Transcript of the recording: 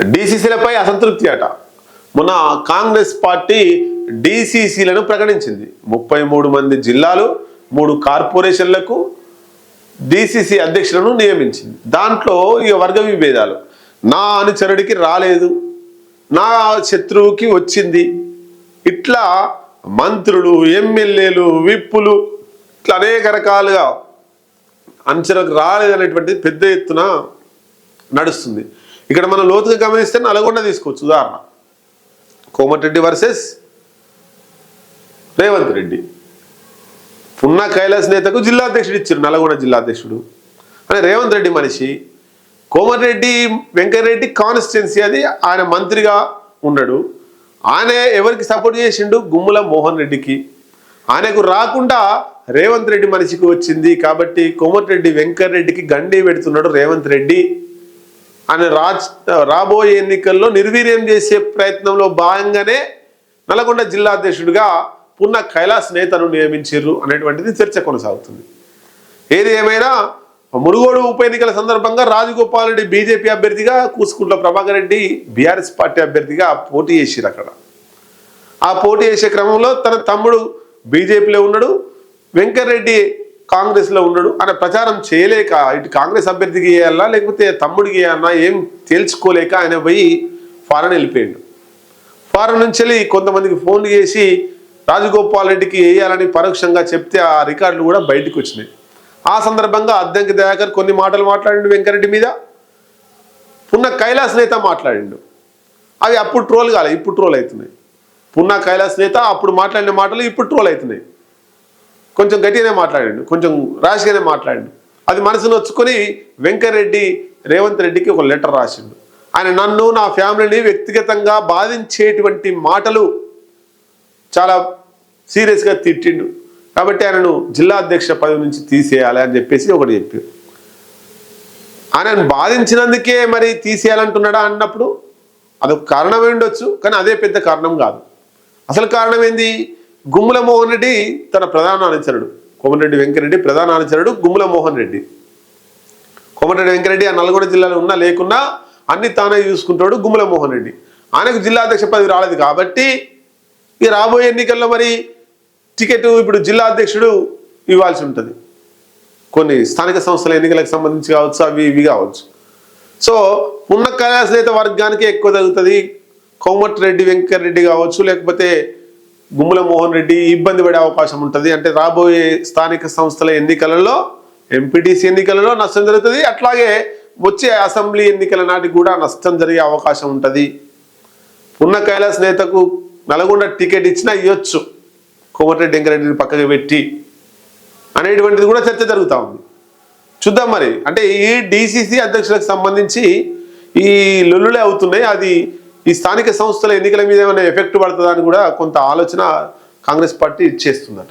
డీసీసీలపై అసంతృప్తి అట. మొన్న కాంగ్రెస్ పార్టీ డీసీసీలను ప్రకటించింది. ముప్పై మూడు మంది జిల్లాలు మూడు కార్పొరేషన్లకు డిసిసి అధ్యక్షులను నియమించింది. దాంట్లో ఇక వర్గ విభేదాలు. నా అనుచరుడికి రాలేదు. నా శత్రువుకి వచ్చింది. ఇట్లా మంత్రులు ఎమ్మెల్యేలు విప్పులు ఇట్లా అనేక రకాలుగా అనుచరులకు రాలేదనేటువంటిది పెద్ద ఎత్తున నడుస్తుంది. ఇక్కడ మనం లోతుగా గమనిస్తే నల్గొండ తీసుకోవచ్చు ఉదాహరణ. కోమటిరెడ్డి వర్సెస్ రేవంత్ రెడ్డి. పున్న కైలాస్ నేతకు జిల్లాధ్యక్షుడు ఇచ్చారు నల్గొండ జిల్లా అధ్యక్షుడు. అని రేవంత్ రెడ్డి మనిషి. కోమటిరెడ్డి వెంకటరెడ్డి కాన్స్టిట్యున్సీ అది ఆయన మంత్రిగా ఉన్నాడు ఆయన ఎవరికి సపోర్ట్ చేసిండు? గుమ్ముల మోహన్ రెడ్డికి. ఆయనకు రాకుండా రేవంత్ రెడ్డి మనిషికి వచ్చింది కాబట్టి కోమటిరెడ్డి వెంకటరెడ్డికి గండి పెడుతున్నాడు రేవంత్ రెడ్డి. అని రాజ్ రాబోయే ఎన్నికల్లో నిర్వీర్యం చేసే ప్రయత్నంలో భాగంగానే నల్గొండ జిల్లాధ్యక్షుడిగా పున్న కైలాస్ నేతను నియమించారు అనేటువంటిది చర్చ కొనసాగుతుంది. ఏది ఏమైనా మునుగోడు ఉప ఎన్నికల సందర్భంగా రాజగోపాల్ రెడ్డి బీజేపీ అభ్యర్థిగా కూసుకుంట్ల ప్రభాకర్ రెడ్డి బీఆర్ఎస్ పార్టీ అభ్యర్థిగా పోటీ చేసిరు అక్కడ. ఆ పోటీ చేసే క్రమంలో తన తమ్ముడు బీజేపీలో ఉన్నాడు. వెంకటరెడ్డి కాంగ్రెస్లో ఉన్నాడు అనే ప్రచారం చేయలేక ఇటు కాంగ్రెస్ అభ్యర్థికి వేయాలా లేకపోతే తమ్ముడికి వేయాలన్నా ఏం తేల్చుకోలేక ఆయన పోయి ఫారెన్ వెళ్ళిపోయాడు. ఫారెన్ నుంచి వెళ్ళి కొంతమందికి ఫోన్లు చేసి రాజగోపాల్ రెడ్డికి వేయాలని పరోక్షంగా చెప్తే ఆ రికార్డులు కూడా బయటకు వచ్చినాయి. ఆ సందర్భంగా అద్దంకి దయాకర్ కొన్ని మాటలు మాట్లాడిండు వెంకరెడ్డి మీద. పున్న కైలాస్ నేత మాట్లాడిండు. అవి అప్పుడు ట్రోల్ కాలే ఇప్పుడు ట్రోల్ అవుతున్నాయి. పున్న కైలాస్ నేత అప్పుడు మాట్లాడిన మాటలు ఇప్పుడు ట్రోల్ అవుతున్నాయి. కొంచెం గట్టిగానే మాట్లాడాడు కొంచెం రాశిగానే మాట్లాడండి. అది మనసు నొచ్చుకొని వెంకరెడ్డి రేవంత్ రెడ్డికి ఒక లెటర్ రాసిండు. ఆయన నన్ను నా ఫ్యామిలీని వ్యక్తిగతంగా బాధించేటువంటి మాటలు చాలా సీరియస్గా తిట్టిండు. కాబట్టి ఆయనను జిల్లా అధ్యక్ష పదవి నుంచి తీసేయాలి అని చెప్పేసి ఒకటి చెప్పాడు ఆయన బాధించినందుకే మరి తీసేయాలంటున్నాడా అన్నప్పుడు అదొక కారణం ఉండొచ్చు కానీ అదే పెద్ద కారణం కాదు. అసలు కారణం ఏంది? గుమ్మల మోహన్ రెడ్డి తన ప్రధాన అనుచరుడు. కోమటిరెడ్డి వెంకరెడ్డి ప్రధాన అనుచరుడు గుమ్మల మోహన్ రెడ్డి. కోమటిరెడ్డి వెంకరెడ్డి ఆ నల్గొండ జిల్లాలో ఉన్నా లేకున్నా అన్ని తానే చూసుకుంటాడు గుమ్మల మోహన్ రెడ్డి. ఆయనకు జిల్లా అధ్యక్ష పదవి రాలేదు కాబట్టి ఇక రాబోయే ఎన్నికల్లో మరి టికెట్ ఇప్పుడు జిల్లా అధ్యక్షుడు ఇవ్వాల్సి ఉంటుంది. కొన్ని స్థానిక సంస్థల ఎన్నికలకు సంబంధించి కావచ్చు అవి ఇవి కావచ్చు. సో ఉన్న కళాశ్రేత వర్గానికే వర్గానికి ఎక్కువ తగ్గుతుంది కోమటిరెడ్డి వెంకటరెడ్డి కావచ్చు లేకపోతే గుమ్మల మోహన్ రెడ్డి ఇబ్బంది పడే అవకాశం ఉంటుంది. అంటే రాబోయే స్థానిక సంస్థల ఎన్నికలలో ఎంపీటీసీ ఎన్నికలలో నష్టం జరుగుతుంది. అట్లాగే వచ్చే అసెంబ్లీ ఎన్నికల నాటికి కూడా నష్టం జరిగే అవకాశం ఉంటుంది. ఉన్న కైలాస్ నేతకు నల్గొండ టికెట్ ఇచ్చినా ఇవ్వచ్చు కోమటిరెడ్డి వెంకరెడ్డిని పక్కకి పెట్టి అనేటువంటిది కూడా చర్చ జరుగుతూ ఉంది. చూద్దాం మరి. అంటే ఈ డిసిసి అధ్యక్షులకు సంబంధించి ఈ లొల్లులే అవుతున్నాయి. అది ఈ స్థానిక సంస్థల ఎన్నికల మీద ఏమైనా ఎఫెక్ట్ పడుతుందని కూడా కొంత ఆలోచన కాంగ్రెస్ పార్టీ చేస్తుందట.